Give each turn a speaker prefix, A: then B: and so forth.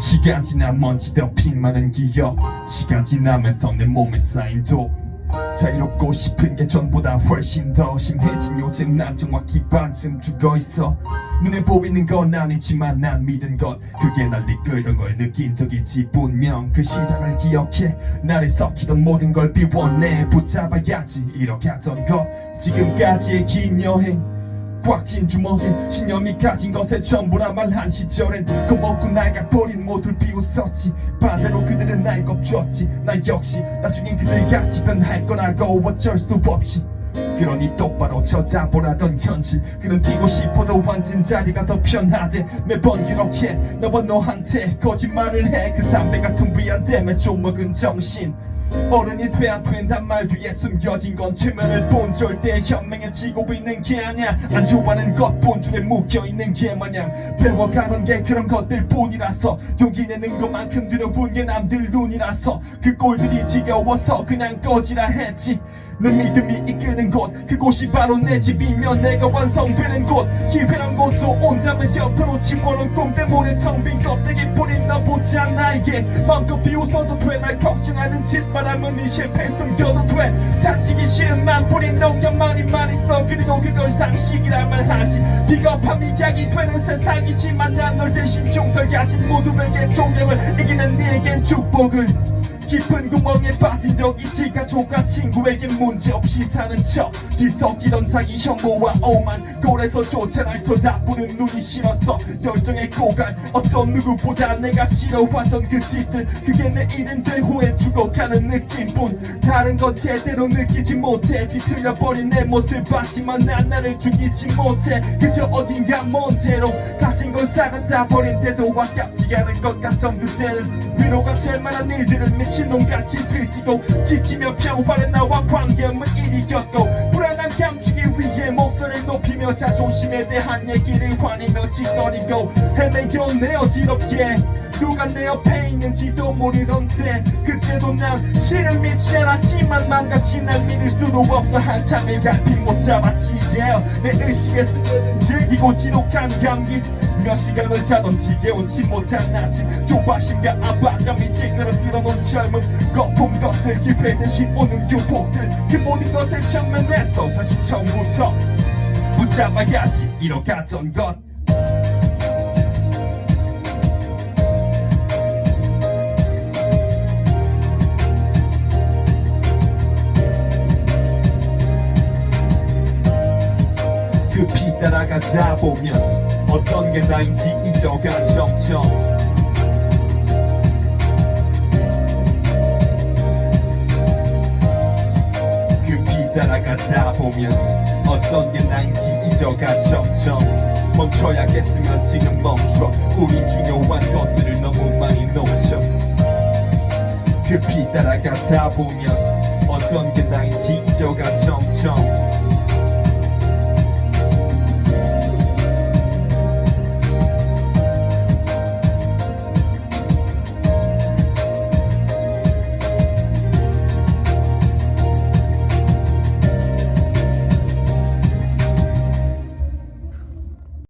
A: 시간 지나 먼지 덮인 많은 기억. 시간 지나면서 내 몸에 쌓인 독. 자유롭고 싶은 게 전보다 훨씬 더 심해진 요즘 난 정확히 반쯤 죽어있어. 눈에 보이는 건 아니지만 난 믿은 것. 그게 날 이끌던 걸 느낀 적이지 분명. 그 시작을 기억해. 나를 썩히던 모든 걸 비워내. 붙잡아야지 이뤄가던 것. 지금까지의 긴 여행 꽉 찐 주먹에 신념이 가진 것에 전부라 말한 시절엔 겁먹고 나가버린 모두를 비웃었지. 반대로 그들은 날 겁줬지. 나 역시 나중엔 그들같이 변할 거라고 어쩔 수 없이. 그러니 똑바로 쳐다보라던 현실. 그는 뛰고 싶어도 앉은 자리가 더 편하대. 매번 그렇게 너와 너한테 거짓말을 해. 그 담배 같은 위안 때문에 좀먹은 정신 어른이 돼야 된단 말 뒤에 숨겨진 건 최면을 본 절대 현명해지고 있는 게 아니야. 안 좋아하는 것 본줄에 묶여있는 게 마냥. 배워가던 게 그런 것들 뿐이라서 용기 내는 것만큼 두려운 게 남들 눈이라서 그 꼴들이 지겨워서 그냥 꺼지라 했지. 내 믿음이 이끄는 곳 그곳이 바로 내 집이며 내가 완성되는 곳. 기회란 곳도 온다면 옆으로 집어넣은 꿈 때문에 텅빈 껍데기 뿌린 너보자 나에게 마음껏 비웃어도 돼날 걱정하는 짓 바람은 네 실패 숨겨도 돼 다치기 싫은 맘뿐인 농담만이 많이 써 그리고 그걸 상식이라 말하지. 비겁한 이야기 되는 세상이지만 난 널 대신 좀덜 가진 모두에게 존경을 이기는 네겐 축복을 깊은 구멍에 빠진 적 있지 가족과 친구에겐 문제없이 사는 척. 뒤섞이던 자기 혐오와 오만 꼴에서조차 날 쳐다보는 눈이 싫었어 열정의 고갈. 어떤 누구보다 내가 싫어하던 그 짓들 그게 내 이름들 후에 죽어가는 느낌뿐. 다른 건 제대로 느끼지 못해. 뒤틀려버린 내 모습 봤지만 난 나를 죽이지 못해. 그저 어딘가 먼 데로 가진 건 작았다 버린데도 아깝지 않은 것 같던 그때는 위로가 될 만한 일들을 미 친놈같이 빚지고 지치며 평화를 나와 관계없는 일이었고 불안한 감추기 위해 목소리를 높이며 자존심에 대한 얘기를 화내며 짓거리고 헤매겨 내 어지럽게 누가 내 옆에 있는지도 모르던데 그때도 난 실을 믿지 않았지만 망가진 날 믿을 수도 없어 한참을 갈피 못 잡았지 yeah. 내 의식에 스며든 즐기고 지독한 감기 몇 시간을 자던지 깨우지 못한 아침 조바심과 압박감이 찌그러뜨려 놓은 젊음 거품 것들 기회 대신 오는 교복들. 그 모든 것을 전면에서 다시 처음부터 붙잡아야지 이뤄갔던 것. 그피 따라가다 보면 어떤 게 나인지 잊어가 점점 따라가다 보면 어떤 게 나인지 잊어가 점점 멈춰야겠으면 지금 멈춰. 우리 중요한 것들을 너무 많이 놓쳐. 그피 따라가다 보면 어떤 게 나인지 잊어가 점점